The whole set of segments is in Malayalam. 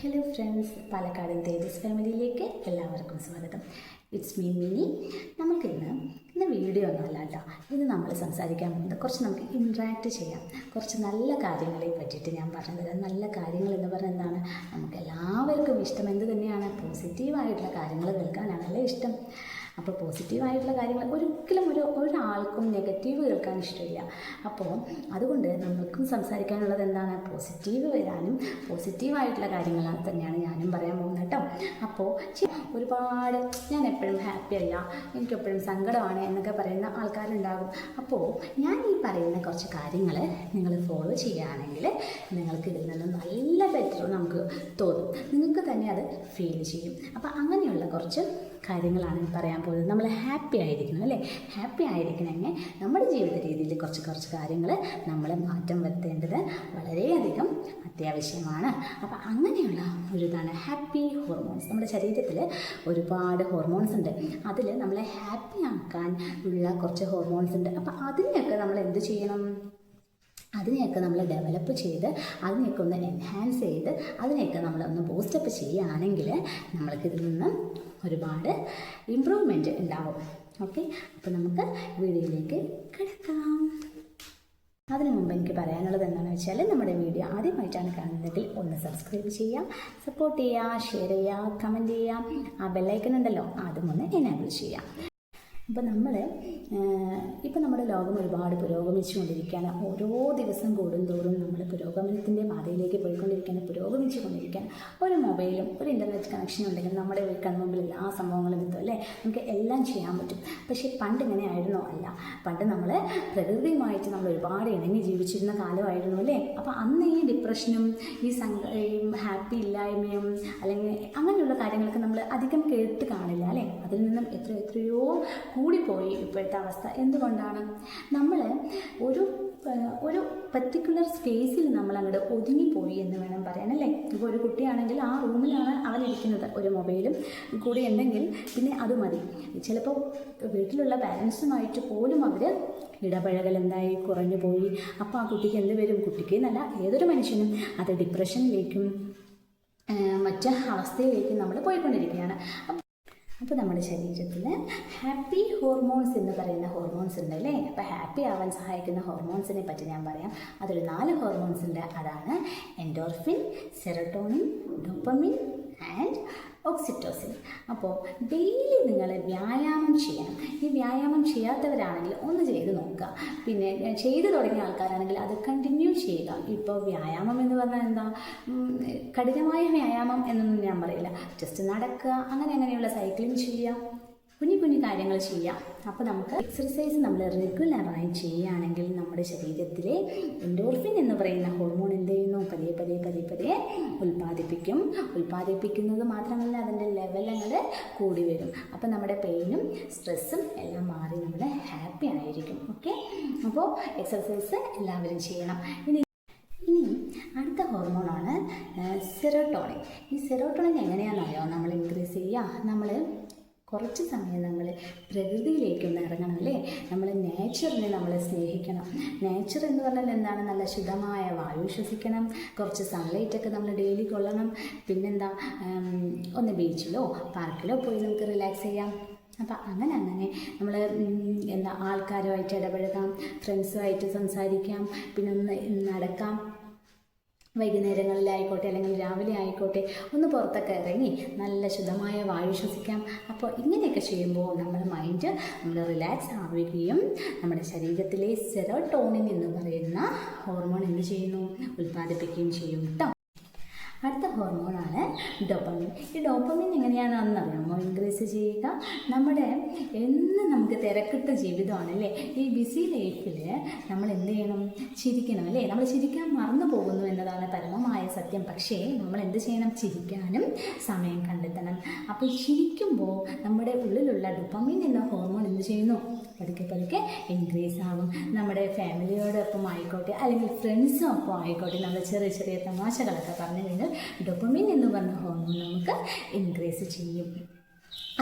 ഹലോ ഫ്രണ്ട്സ് പാലക്കാടൻ തേജസ് ഫാമിലിയിലേക്ക് എല്ലാവർക്കും സ്വാഗതം. It's me Mini. നമുക്കിന്ന് ഇന്ന് വീഡിയോ ഒന്നുമല്ല കേട്ടോ. ഇന്ന് നമ്മൾ സംസാരിക്കാൻ പോകുന്നത് കുറച്ച് നമുക്ക് ഇൻട്രാക്ട് ചെയ്യാം. കുറച്ച് നല്ല കാര്യങ്ങളെ പറ്റിയിട്ട് ഞാൻ പറഞ്ഞു തരാം. നല്ല കാര്യങ്ങൾ എന്ന് പറഞ്ഞാൽ എന്താണ്? നമുക്ക് എല്ലാവർക്കും ഇഷ്ടം എന്ത് തന്നെയാണ്? പോസിറ്റീവായിട്ടുള്ള കാര്യങ്ങൾ കേൾക്കാനാണല്ലേ ഇഷ്ടം. അപ്പോൾ പോസിറ്റീവായിട്ടുള്ള കാര്യങ്ങൾ ഒരിക്കലും ഒരു ഒരാൾക്കും നെഗറ്റീവ് കേൾക്കാൻ ഇഷ്ടമില്ല. അപ്പോൾ അതുകൊണ്ട് നമ്മൾക്കും സംസാരിക്കാനുള്ളത് എന്താണ്? പോസിറ്റീവ് വരാനും പോസിറ്റീവായിട്ടുള്ള കാര്യങ്ങളാണ് തന്നെയാണ് ഞാനും പറയാൻ പോകുന്നത് കേട്ടോ. അപ്പോൾ ഒരുപാട് ഞാൻ എപ്പോഴും ഹാപ്പി അല്ല എനിക്കെപ്പോഴും സങ്കടമാണ് എന്നൊക്കെ പറയുന്ന ആൾക്കാരുണ്ടാകും. അപ്പോൾ ഞാൻ ഈ പറയുന്ന കുറച്ച് കാര്യങ്ങൾ നിങ്ങൾ ഫോളോ ചെയ്യുകയാണെങ്കിൽ നിങ്ങൾക്ക് ഇതിൽ നിന്ന് നല്ല ബെറ്റർ നമുക്ക് തോന്നും. നിങ്ങൾക്ക് തന്നെ അത് ഫീൽ ചെയ്യും. അപ്പോൾ അങ്ങനെയുള്ള കുറച്ച് കാര്യങ്ങളാണ് പറയാൻ പോകുന്നത്. നമ്മൾ ഹാപ്പി ആയിരിക്കണം അല്ലേ? ഹാപ്പി ആയിരിക്കണമെങ്കിൽ നമ്മുടെ ജീവിത രീതിയിൽ കുറച്ച് കുറച്ച് കാര്യങ്ങൾ നമ്മൾ മാറ്റം വരുത്തേണ്ടത് വളരെയധികം അത്യാവശ്യമാണ്. അപ്പോൾ അങ്ങനെയുള്ള ഒരു ഇതാണ് ഹാപ്പി ഹോർമോൺസ് നമ്മുടെ ശരീരത്തിൽ ഒരുപാട് ഹോർമോൺസ് ഉണ്ട്. അതിൽ നമ്മളെ ഹാപ്പി ആക്കാൻ ഉള്ള കുറച്ച് ഹോർമോൺസ് ഉണ്ട്. അപ്പോൾ അതിനെയൊക്കെ നമ്മൾ എന്ത് ചെയ്യണം? അതിനെയൊക്കെ നമ്മൾ ഡെവലപ്പ് ചെയ്ത് അതിനെയൊക്കെ ഒന്ന് എൻഹാൻസ് ചെയ്ത് അതിനെയൊക്കെ നമ്മളൊന്ന് ബൂസ്റ്റപ്പ് ചെയ്യുകയാണെങ്കിൽ നമ്മൾക്ക് ഇതിൽ നിന്ന് ഒരുപാട് ഇമ്പ്രൂവ്മെന്റ് ഉണ്ടാവും. ഓക്കെ അപ്പോൾ നമുക്ക് വീഡിയോയിലേക്ക് കിടക്കാം. അതിനു മുമ്പ് എനിക്ക് പറയാനുള്ളത് എന്താണെന്ന് വെച്ചാൽ നമ്മുടെ വീഡിയോ ആദ്യമായിട്ടാണ് കാണുന്നതെങ്കിൽ ഒന്ന് സബ്സ്ക്രൈബ് ചെയ്യാം സപ്പോർട്ട് ചെയ്യുക ഷെയർ ചെയ്യുക കമന്റ് ചെയ്യാം ആ ബെല്ലൈക്കൺ ഉണ്ടല്ലോ അതും ഒന്ന് എനേബിൾ ചെയ്യാം. അപ്പോൾ നമ്മൾ ഇപ്പോൾ നമ്മുടെ ലോകം ഒരുപാട് പുരോഗമിച്ചുകൊണ്ടിരിക്കുകയാണ്. ഓരോ ദിവസം കൂടുന്തോറും നമ്മൾ പുരോഗമനത്തിന്റെ പാതയിലേക്ക് പോയിക്കൊണ്ടിരിക്കുകയാണ് പുരോഗമിച്ചു കൊണ്ടിരിക്കുകയാണ് ഒരു മൊബൈലും ഒരു ഇന്റർനെറ്റ് കണക്ഷനും ഉണ്ടെങ്കിൽ നമ്മുടെ കൺമുമ്പിൽ എല്ലാ സംഭവങ്ങളും എത്തും അല്ലേ? നമുക്ക് എല്ലാം ചെയ്യാൻ പറ്റും. പക്ഷേ പണ്ട് ഇങ്ങനെ ആയിരുന്നോ അല്ല. പണ്ട് നമ്മൾ പ്രകൃതിയുമായിട്ട് നമ്മൾ ഒരുപാട് ഇണങ്ങി ജീവിച്ചിരുന്ന കാലമായിരുന്നു അല്ലേ? അപ്പോൾ അന്ന് ഈ ഡിപ്രഷനും ഈ സങ്ക ഹാപ്പി ഇല്ലായ്മയും അല്ലെങ്കിൽ അങ്ങനെയുള്ള കാര്യങ്ങളൊക്കെ നമ്മൾ അധികം കേട്ട് കാണില്ല അല്ലേ? അതിൽ നിന്നും എത്ര എത്രയോ കൂടിപ്പോയി ഇപ്പോഴത്തെ അവസ്ഥ. എന്തുകൊണ്ടാണ്? നമ്മൾ ഒരു ഒരു പർട്ടിക്കുലർ സ്പേസിൽ നമ്മൾ അങ്ങോട്ട് ഒതുങ്ങിപ്പോയി എന്ന് വേണം പറയാൻ അല്ലേ? ഇപ്പോൾ ഒരു കുട്ടിയാണെങ്കിൽ ആ റൂമിലാണ് അവൻ ഇരിക്കുന്നത് ഒരു മൊബൈലും കൂടി ഉണ്ടെങ്കിൽ പിന്നെ അത് മതി. ചിലപ്പോൾ വീട്ടിലുള്ള പാരൻസുമായിട്ട് പോലും അവർ ഇടപഴകൽ എന്തായി? കുറഞ്ഞു പോയി. അപ്പോൾ ആ കുട്ടിക്ക് എന്ത് വരും? കുട്ടിക്ക് എന്നല്ല ഏതൊരു മനുഷ്യനും അത് ഡിപ്രഷനിലേക്കും മറ്റ് അവസ്ഥയിലേക്കും നമ്മൾ പോയിക്കൊണ്ടിരിക്കുകയാണ്. അപ്പോൾ നമ്മുടെ ശരീരത്തിൽ ഹാപ്പി ഹോർമോൺസ് എന്ന് പറയുന്ന ഹോർമോൺസ് ഉണ്ട് അല്ലേ അപ്പോൾ ഹാപ്പി ആവാൻ സഹായിക്കുന്ന ഹോർമോൺസിനെ പറ്റി ഞാൻ പറയാം. അതൊരു നാല് ഹോർമോൺസ് ഉണ്ട്. അതാണ് endorphin serotonin dopamine and oxytocin അപ്പോൾ ഡെയിലി നിങ്ങൾ വ്യായാമം ചെയ്യണം ഈ വ്യായാമം ചെയ്യാത്തവരാണെങ്കിൽ ഒന്ന് ചെയ്ത് നോക്കുക. പിന്നെ ചെയ്തു തുടങ്ങിയ ആൾക്കാരാണെങ്കിൽ അത് കണ്ടിന്യൂ ചെയ്യുക ഇപ്പോൾ വ്യായാമം എന്ന് പറഞ്ഞാൽ എന്താ? കഠിനമായ വ്യായാമം എന്നൊന്നും ഞാൻ പറയില്ല. ജസ്റ്റ് നടക്കുക അങ്ങനെ അങ്ങനെയുള്ള സൈക്ലിംഗ് ചെയ്യുക. കുഞ്ഞു കുഞ്ഞു കാര്യങ്ങൾ ചെയ്യാം. അപ്പോൾ നമുക്ക് എക്സർസൈസ് നമ്മൾ റെഗുലറായി ചെയ്യുകയാണെങ്കിൽ നമ്മുടെ ശരീരത്തിലെ എൻഡോർഫിൻ എന്ന് പറയുന്ന ഹോർമോൺ എന്ത് ചെയ്യുന്നു? പതിയെ പതിയെ പതിയെ പതിയെ ഉൽപ്പാദിപ്പിക്കും. ഉൽപ്പാദിപ്പിക്കുന്നത് മാത്രമല്ല അതിന്റെ ലെവൽ കൂടി വരും. അപ്പോൾ നമ്മുടെ പെയിനും സ്ട്രെസ്സും എല്ലാം മാറി നമ്മൾ ഹാപ്പി ആയിരിക്കും. ഓക്കെ അപ്പോൾ എക്സർസൈസ് എല്ലാവരും ചെയ്യണം. ഇനി ഇനി അടുത്ത ഹോർമോണാണ് സെറോട്ടോണിൻ ഈ സെറോട്ടോണിൻ എങ്ങനെയാണെന്നറിയോ? നമ്മൾ ഇൻക്രീസ് ചെയ്യുക. നമ്മൾ കുറച്ച് സമയം നമ്മൾ പ്രകൃതിയിലേക്കൊന്ന് ഇറങ്ങണം അല്ലേ? നമ്മൾ നേച്ചറിനെ നമ്മൾ സ്നേഹിക്കണം. നേച്ചർ എന്ന് പറഞ്ഞാൽ എന്താണ്? നല്ല ശുദ്ധമായ വായു ശ്വസിക്കണം. കുറച്ച് സൺലൈറ്റൊക്കെ നമ്മൾ ഡെയിലി കൊള്ളണം. പിന്നെന്താ? ഒന്ന് ബീച്ചിലോ പാർക്കിലോ പോയി നമുക്ക് റിലാക്സ് ചെയ്യാം. അപ്പം അങ്ങനെ അങ്ങനെ നമ്മൾ എന്താ ആൾക്കാരുമായിട്ട് ഇടപഴകാം. ഫ്രണ്ട്സുമായിട്ട് സംസാരിക്കാം. പിന്നെ ഒന്ന് നടക്കാം. വൈകുന്നേരങ്ങളിലായിക്കോട്ടെ അല്ലെങ്കിൽ രാവിലെ ആയിക്കോട്ടെ ഒന്ന് പുറത്തൊക്കെ ഇറങ്ങി നല്ല ശുദ്ധമായ വായു ശ്വസിക്കാം. അപ്പോൾ ഇങ്ങനെയൊക്കെ ചെയ്യുമ്പോൾ നമ്മുടെ മൈൻഡ് നമ്മൾ റിലാക്സ് ആവുകയും നമ്മുടെ ശരീരത്തിലെ സെറോട്ടോണിൻ എന്ന് പറയുന്ന ഹോർമോൺ എന്ത് ചെയ്യുന്നു? ഉൽപ്പാദിപ്പിക്കുകയും ചെയ്യും കേട്ടോ അടുത്ത ഹോർമോണാണ് ഡോപ്പമിൻ. ഈ ഡോപ്പമിൻ എങ്ങനെയാണെന്ന് അറിയാമോ? ഇൻക്രീസ് ചെയ്യുക. നമ്മുടെ എന്ന് നമുക്ക് തിരക്കിട്ട ജീവിതമാണല്ലേ ഈ ബിസി ലൈഫിൽ നമ്മൾ എന്ത് ചെയ്യണം? ചിരിക്കണം അല്ലേ? നമ്മൾ ചിരിക്കാൻ മറന്നു പോകുന്നു എന്നതാണ് പരമമായ സത്യം. പക്ഷേ നമ്മൾ എന്ത് ചെയ്യണം? ചിരിക്കാനും സമയം കണ്ടെത്തണം. അപ്പോൾ ചിരിക്കുമ്പോൾ നമ്മുടെ ഉള്ളിലുള്ള ഡോപ്പമിൻ എന്ന ഹോർമോൺ എന്ത് ചെയ്യുന്നു? പതുക്കെ പതുക്കെ ഇൻക്രീസ് ആകും നമ്മുടെ ഫാമിലിയോടൊപ്പം ആയിക്കോട്ടെ അല്ലെങ്കിൽ ഫ്രണ്ട്സും ഒപ്പം ആയിക്കോട്ടെ നമ്മൾ ചെറിയ ചെറിയ തമാശകളൊക്കെ പറഞ്ഞു കഴിഞ്ഞാൽ ഡൊപ്പമിൻ എന്ന് പറഞ്ഞ ഹോർമോൺ നമുക്ക് ഇൻക്രീസ് ചെയ്യും.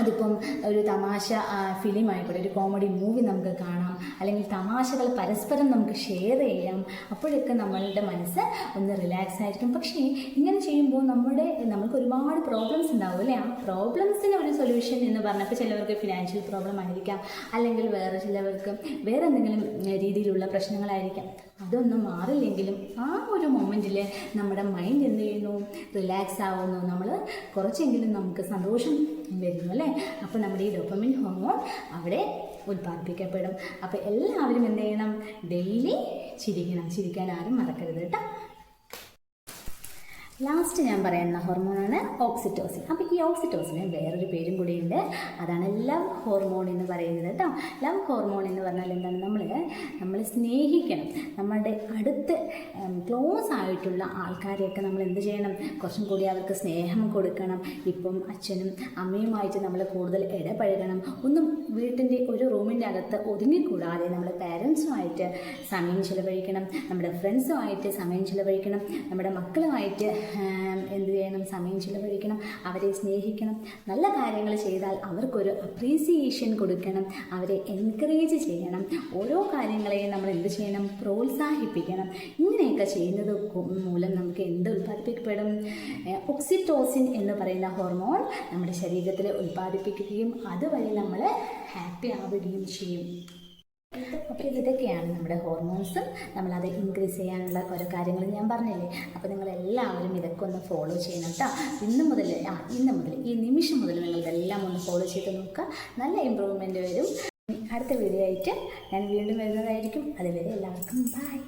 അതിപ്പം ഒരു തമാശ ഫിലിം ആയിക്കോട്ടെ ഒരു കോമഡി മൂവി നമുക്ക് കാണാം അല്ലെങ്കിൽ തമാശകൾ പരസ്പരം നമുക്ക് ഷെയർ ചെയ്യാം അപ്പോഴൊക്കെ നമ്മളുടെ മനസ്സ് ഒന്ന് റിലാക്സ് ആയിരിക്കും. പക്ഷേ ഇങ്ങനെ ചെയ്യുമ്പോൾ നമ്മുടെ നമുക്ക് ഒരുപാട് പ്രോബ്ലംസ് ഉണ്ടാവും അല്ലേ? ആ പ്രോബ്ലംസിന് ഒരു സൊല്യൂഷൻ എന്ന് പറഞ്ഞപ്പോൾ ചിലവർക്ക് ഫിനാൻഷ്യൽ പ്രോബ്ലം ആയിരിക്കാം അല്ലെങ്കിൽ വേറെ ചിലവർക്ക് വേറെ എന്തെങ്കിലും രീതിയിലുള്ള പ്രശ്നങ്ങളായിരിക്കാം. അതൊന്നും മാറില്ലെങ്കിലും ആ ഒരു മൊമെന്റിൽ നമ്മുടെ മൈൻഡ് എന്ത് ചെയ്യുന്നു? റിലാക്സ് ആവുന്നു. നമ്മൾ കുറച്ചെങ്കിലും നമുക്ക് സന്തോഷം വരുന്നു അല്ലേ? അപ്പോൾ നമ്മുടെ ഈ ഡോപ്പമിൻ ഹോർമോൺ അവിടെ ഉൽപ്പാദിപ്പിക്കപ്പെടും. അപ്പോൾ എല്ലാവരും എന്ത് ചെയ്യണം? ഡെയിലി ചിരിക്കണം. ചിരിക്കാൻ ആരും മറക്കരുത് കേട്ടോ. ലാസ്റ്റ് ഞാൻ പറയുന്ന ഹോർമോണാണ് ഓക്സിറ്റോസിൻ അപ്പോൾ ഈ ഓക്സിറ്റോസിന് വേറൊരു പേരും കൂടിയുണ്ട്. അതാണ് ലവ് ഹോർമോൺ എന്ന് പറയുന്നത് കേട്ടോ. ലവ് ഹോർമോൺ എന്ന് പറഞ്ഞാൽ എന്താണ്? നമ്മൾ നമ്മൾ സ്നേഹിക്കണം. നമ്മളുടെ അടുത്ത് ക്ലോസ് ആയിട്ടുള്ള ആൾക്കാരെയൊക്കെ നമ്മൾ എന്ത് ചെയ്യണം? കുറച്ചും കൂടി അവർക്ക് സ്നേഹം കൊടുക്കണം. ഇപ്പം അച്ഛനും അമ്മയുമായിട്ട് നമ്മൾ കൂടുതൽ ഇടപഴകണം. ഒന്നും വീട്ടിന്റെ ഒരു റൂമിന്റെ അകത്ത് ഒതുങ്ങിക്കൂടാതെ നമ്മൾ പാരൻസുമായിട്ട് സമയം ചിലവഴിക്കണം. നമ്മുടെ ഫ്രണ്ട്സുമായിട്ട് സമയം ചിലവഴിക്കണം. നമ്മുടെ മക്കളുമായിട്ട് എന്ത് ചെയ്യണം? സമയം ചിലവഴിക്കണം അവരെ സ്നേഹിക്കണം. നല്ല കാര്യങ്ങൾ ചെയ്താൽ അവർക്കൊരു അപ്രീസിയേഷൻ കൊടുക്കണം. അവരെ എൻകറേജ് ചെയ്യണം. ഓരോ കാര്യങ്ങളെയും നമ്മൾ എന്ത് ചെയ്യണം? പ്രോത്സാഹിപ്പിക്കണം. ഇങ്ങനെയൊക്കെ ചെയ്യുന്നത് മൂലം നമുക്ക് എന്ത് ഉൽപ്പാദിപ്പിക്കപ്പെടും? ഒക്സിറ്റോസിൻ എന്ന് പറയുന്ന ഹോർമോൺ നമ്മുടെ ശരീരത്തിൽ ഉൽപ്പാദിപ്പിക്കുകയും അതുവഴി നമ്മൾ ഹാപ്പി ആവുകയും ചെയ്യും. അപ്പോൾ ഇതൊക്കെയാണ് നമ്മുടെ ഹോർമോൺസും നമ്മളത് ഇൻക്രീസ് ചെയ്യാനുള്ള ഓരോ കാര്യങ്ങൾ ഞാൻ പറഞ്ഞില്ലേ? അപ്പോൾ നിങ്ങൾ എല്ലാവരും ഇതൊക്കെ ഒന്ന് ഫോളോ ചെയ്യണം കേട്ടോ ഇന്ന് മുതൽ ആ ഇന്ന് മുതൽ ഈ നിമിഷം മുതൽ നിങ്ങൾ ഇതെല്ലാം ഒന്ന് ഫോളോ ചെയ്ത് നോക്കുക. നല്ല ഇമ്പ്രൂവ്മെന്റ് വരും. അടുത്ത വീഡിയോ ആയിട്ട് ഞാൻ വീണ്ടും വരുന്നതായിരിക്കും. അതുവരെ എല്ലാവർക്കും ബൈ